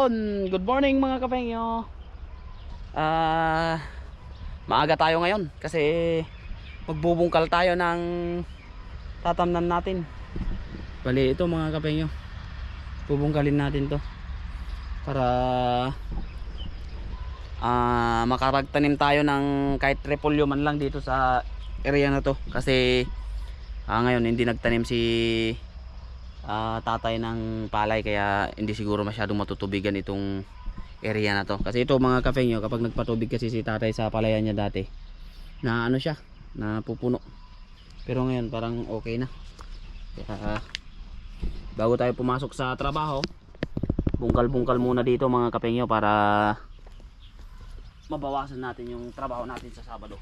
Yon! Good morning mga kapengyo. Ah, maaga tayo ngayon kasi magbubungkal tayo ng tatamnan natin. Bali ito mga kapengyo. Bubungkalin natin 'to para ah makaragtanim tayo ng kahit repolyo man lang dito sa area na to kasi ah, ngayon hindi nagtanim si ah, tatay ng palay kaya hindi siguro masyadong matutubigan itong area na to. Kasi ito mga kape nyo kapag nagpatubig kasi si tatay sa palayan niya dati na ano siya na pupuno. Pero ngayon parang okay na. Kaya bago tayo pumasok sa trabaho bungkal bungkal muna dito mga kape nyo para mabawasan natin yung trabaho natin sa Sabado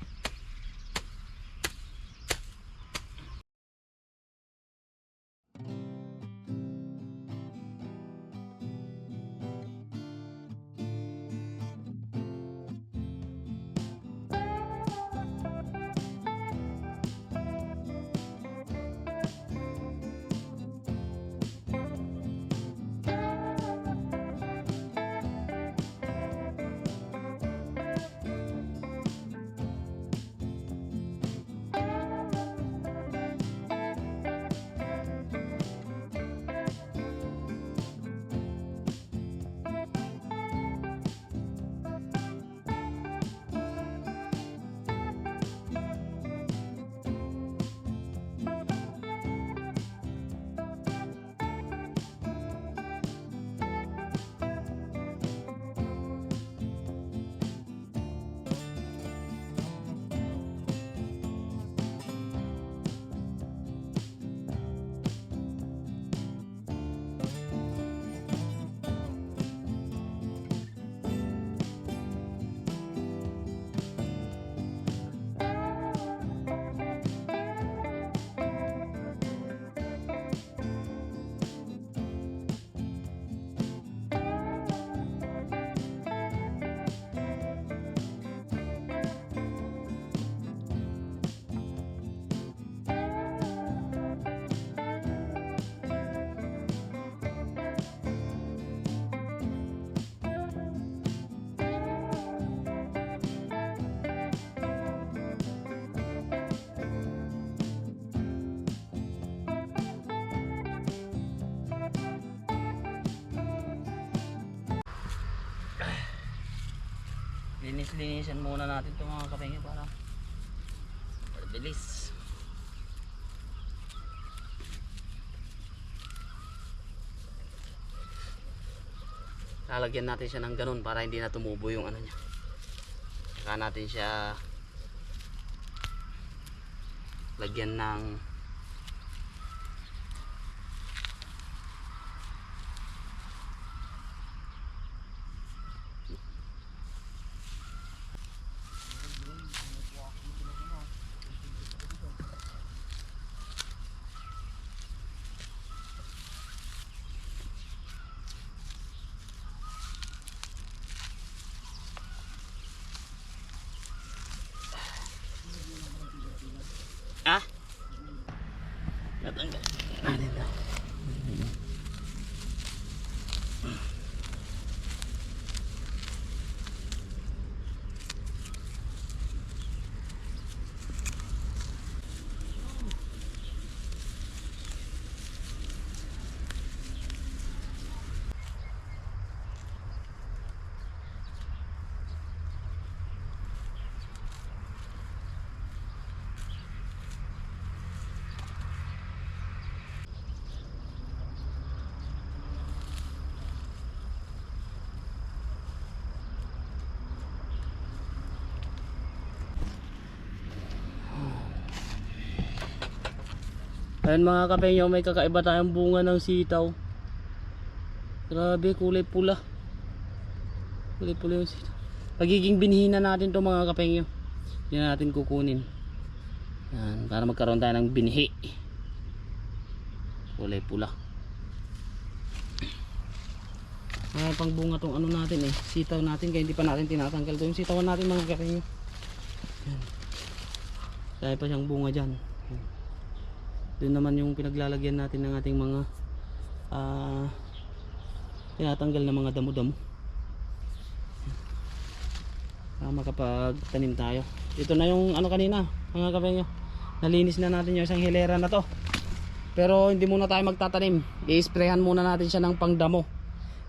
linis-linisan muna natin itong mga kapengyo para para bilis lalagyan natin siya ng ganun para hindi na tumubo yung ano niya. Saka natin siya lagyan ng ah natanggal natin to Ayun mga kapenyo, may kakaiba tayong bunga ng sitaw. Grabe, kulay pula. Kulay pula yung sitaw. Pagiging binhina natin to mga kapenyo. Yan natin kukunin. Yan, para magkaroon tayo ng binhi. Kulay pula. May pang bunga tong ano natin eh. Sitaw natin kaya hindi pa natin tinatanggal to. Yung sitawan natin mga kapenyo. Yan. Dahil pa siyang bunga dyan. Doon naman yung pinaglalagyan natin ng ating mga ah tinatanggal na mga damo-damo. Para makapagtanim tayo. Ito na yung ano kanina, mga kapenyo. Nalinis na natin yung isang hilera na to. Pero hindi muna tayo magtatanim. I-sprayhan muna natin siya ng pangdamo.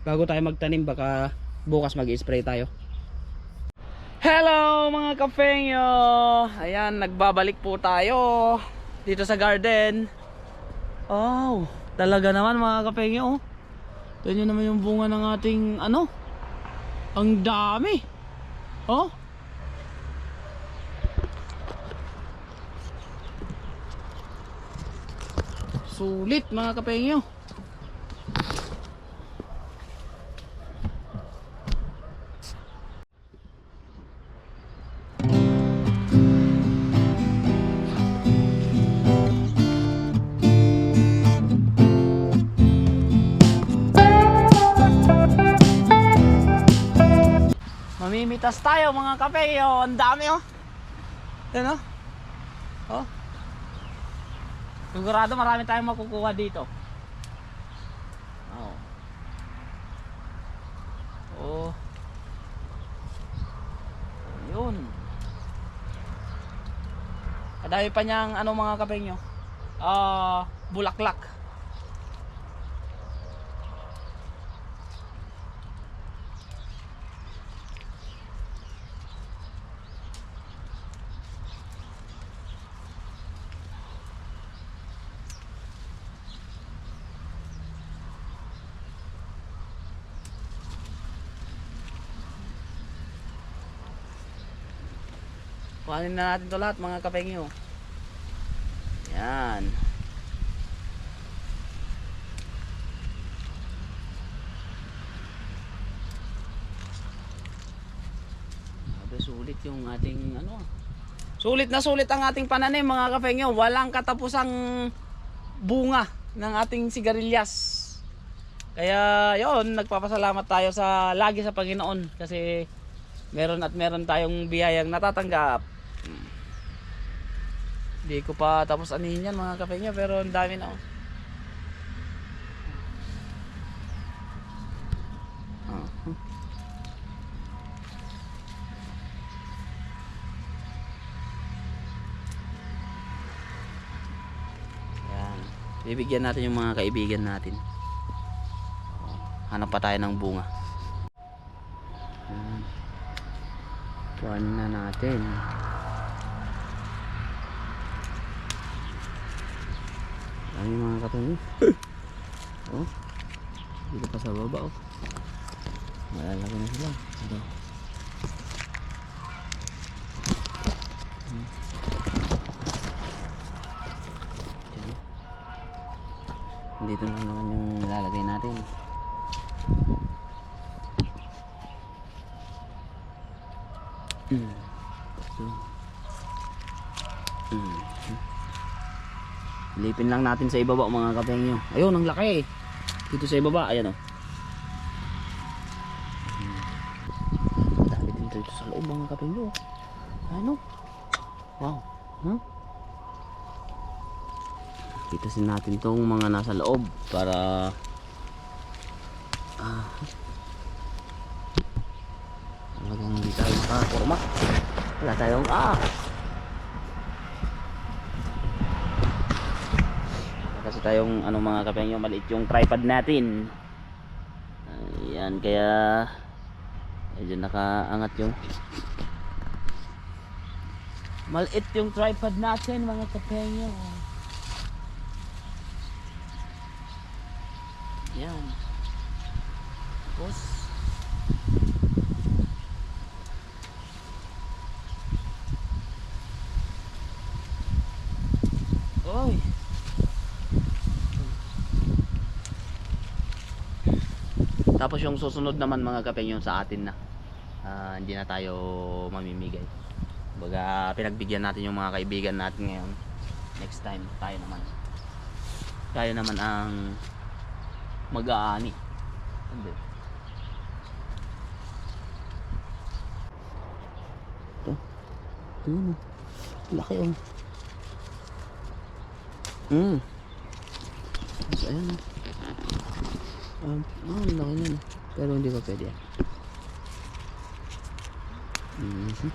Bago tayo magtanim, baka bukas mag-spray tayo. Hello mga kapengyo! Ayan, nagbabalik po tayo dito sa garden. Oh, talaga naman mga kapengyo. Oh. Nyo naman yung bunga ng ating ano. Ang dami. Oh. Sulit mga kapengyo. Mamimitas tayo mga kapengyo. Ang dami oh. Yan oh. Oh. Sigurado marami tayong makukuha dito. Oh. Oh. Ayun. Kadami pa niyang ano mga kapengyo. Ah, bulaklak. Kuhanin na natin to lahat mga kapengyo. Yan. Sabi sulit yung ating ano. ah. Sulit na sulit ang ating pananim mga kapengyo. Walang katapusang bunga ng ating sigarilyas. Kaya yon nagpapasalamat tayo sa lagi sa Panginoon kasi meron at meron tayong biyayang natatanggap. Hindi ko pa tapos anihin yan mga kape niya pero ang dami na oh. Yan. Bibigyan natin yung mga kaibigan natin. Hanap pa tayo ng bunga. Yan. Kuhan na natin. Dami mga katuni. oh. Dito pa sa baba oh. Malalaki na sila. Ito. Hmm. Diyan. Dito na naman yung lalagay natin. Mm. Lipin lang natin sa ibaba mga kapengyo. Ayun, ang laki. Dito sa ibaba, ayan oh. Dami din dito sa loob mga kapengyo. Ano? Wow. Huh? Pitasin natin tong mga nasa loob para ah, Talagang hindi tayo makakurma. Wala tayong ah. Kasi tayong ano mga kapengyo maliit yung tripod natin. Ayan kaya medyo nakaangat yung maliit yung tripod natin mga kapengyo. Tapos yung susunod naman mga kapeng yung sa atin na. Ah, hindi na tayo mamimigay. Baga pinagbigyan natin yung mga kaibigan natin ngayon. Next time tayo naman. Tayo naman ang mag-aani. Hindi. Ito. Ito yun. oh. Laki oh. Mm. Ayan. Um, oh, ang laki ah. Pero hindi pa pwede yan. Mhm.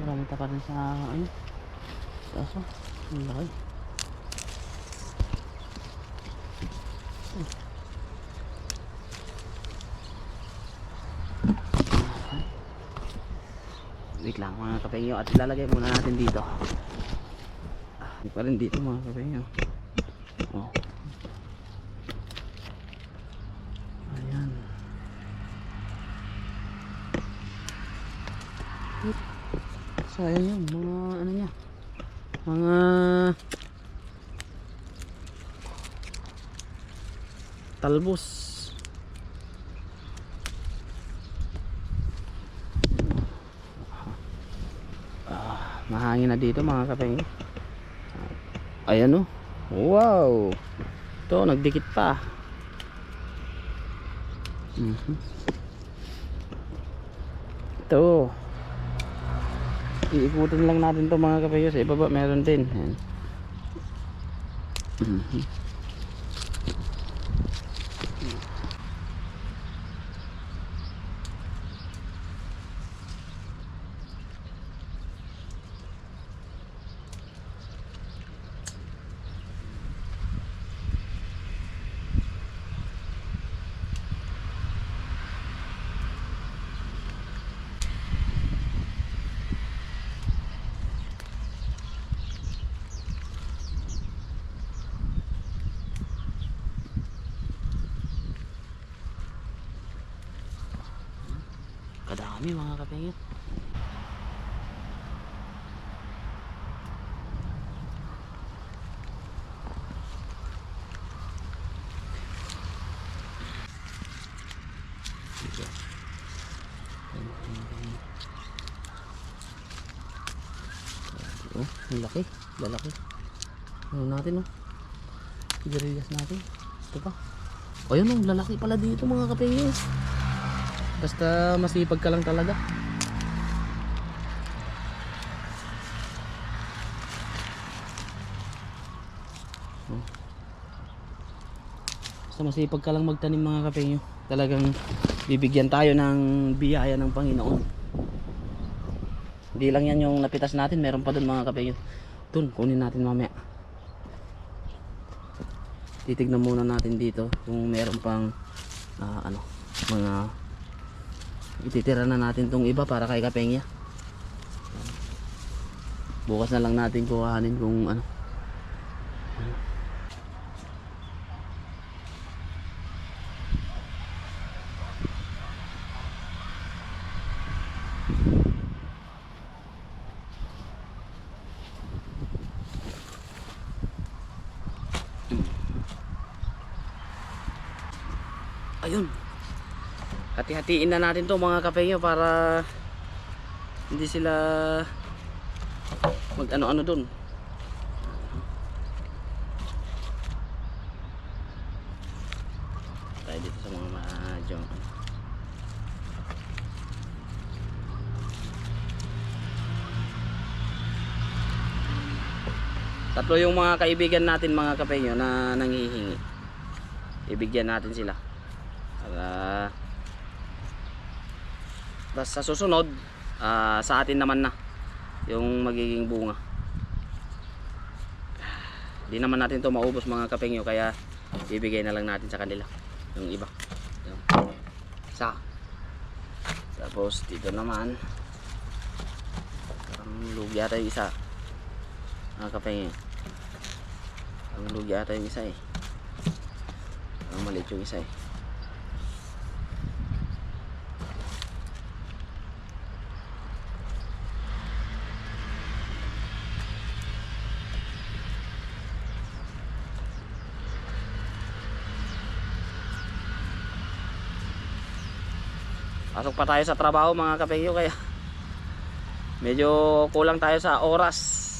Marami pa pa rin sa ano. Sa aso. Ang laki. Wait lang mga kapengyo at ilalagay muna natin dito. Ah, hindi pa rin dito mga kapengyo. Oh. Ayan. Wait. Sayang yun, mga ano niya. Mga talbos. Ah, mahangin na dito mga kapengyo. Ayan oh. Wow. Ito, nagdikit pa. Mhm. Ito. Iikutin lang natin to mga kapayo. Sa ibaba meron din. Ayan. Kadami mga kapayo. Oh, ang laki. Lalaki. Ano natin oh. Sigarilyas natin. Ito pa. O yun oh, lalaki pala dito mga kapengyo. Basta masipag ka lang talaga. Basta masipag ka lang magtanim mga kapengyo. Talagang bibigyan tayo ng biyaya ng Panginoon. Hindi lang yan yung napitas natin, meron pa dun mga kapengyo. Dun, kunin natin mamaya. Titignan muna natin dito kung meron pang ah, ano, mga ititira na natin tong iba para kay Kapengya. Bukas na lang natin kuhanin kung ano. Ayun. Hati-hatiin na natin to mga kapengyo para hindi sila mag ano-ano dun. Tayo dito sa mga medyo Tatlo yung mga kaibigan natin mga kapengyo na nanghihingi. Ibigyan natin sila. Para Tapos sa susunod, ah, sa atin naman na yung magiging bunga. Hindi naman natin to maubos mga kapengyo kaya ibigay na lang natin sa kanila yung iba. Yung Isa. Tapos dito naman ang lugi ata yung isa. Mga kapengyo. Ang lugi ata yung isa eh. Ang maliit yung isa eh. pasok pa tayo sa trabaho mga kapengyo kaya medyo kulang tayo sa oras.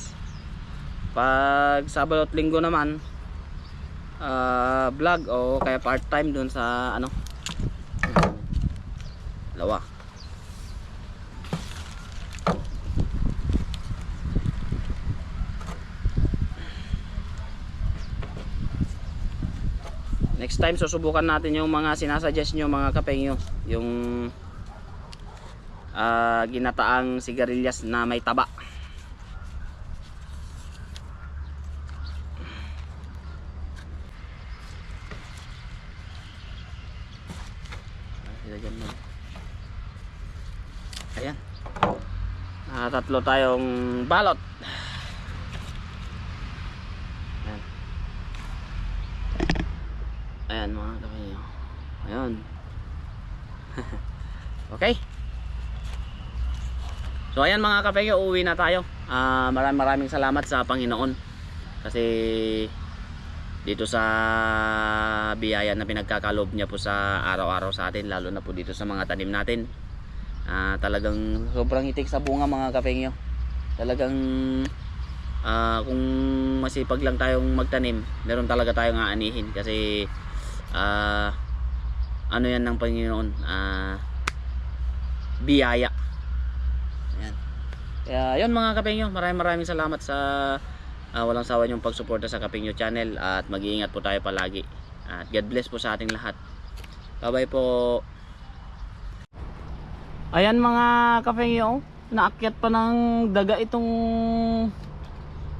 Pag Sabado at Linggo naman uh, vlog o kaya part time dun sa ano lawa. Next time susubukan natin yung mga sinasuggest nyo mga kapengyo yung ah, ginataang sigarilyas na may taba. Ayan. Ah, tatlo tayong balot. Ayan. Ayan mga kapatid. Ayan. okay. So ayan mga kapatid, uuwi na tayo. Ah, maraming maraming salamat sa Panginoon. Kasi dito sa biyaya na pinagkakalob niya po sa araw-araw sa atin lalo na po dito sa mga tanim natin Ah, talagang sobrang hitik sa bunga mga kapengyo talagang ah, kung masipag lang tayong magtanim meron talaga tayong aanihin kasi ah, ano yan ng Panginoon ah, biyaya. Kaya yun mga kapengyo maraming maraming salamat sa Ah, walang sawa yung pagsuporta sa Kapingyo channel at mag-iingat po tayo palagi. At God bless po sa ating lahat. Bye-bye po. Ayan mga Kapingyo, naakyat pa ng daga itong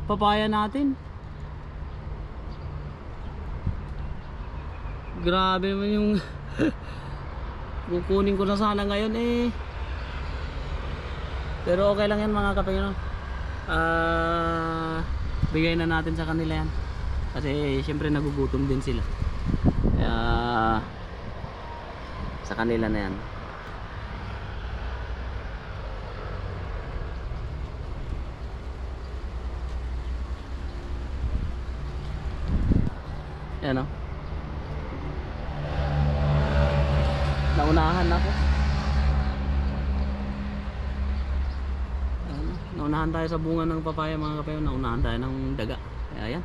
papaya natin. Grabe naman yung kukunin ko na sana ngayon eh. Pero okay lang yan mga Kapingyo. Ah, bigay na natin sa kanila yan. Kasi syempre nagugutom din sila. Kaya sa kanila na yan. Yan o naunahan ako Ayan, naunahan tayo sa bunga ng papaya mga kapayo. Naunahan tayo ng daga. Kaya yan.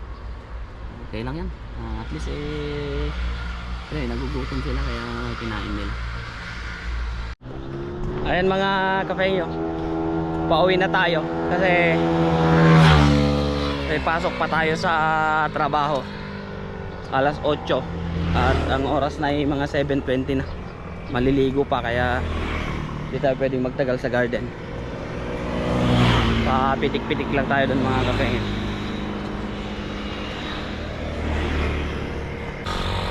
Okay lang yan. Ah, at least eh eh, nagugutom sila kaya kinain nila. Ayan mga kapayo. Pauwi na tayo kasi may pasok pa tayo sa trabaho. Alas 8 at ang oras na ay mga 7.20 na. Maliligo pa kaya hindi tayo pwedeng magtagal sa garden papitik-pitik lang tayo doon mga kape.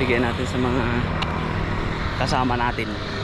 Bigyan natin sa mga kasama natin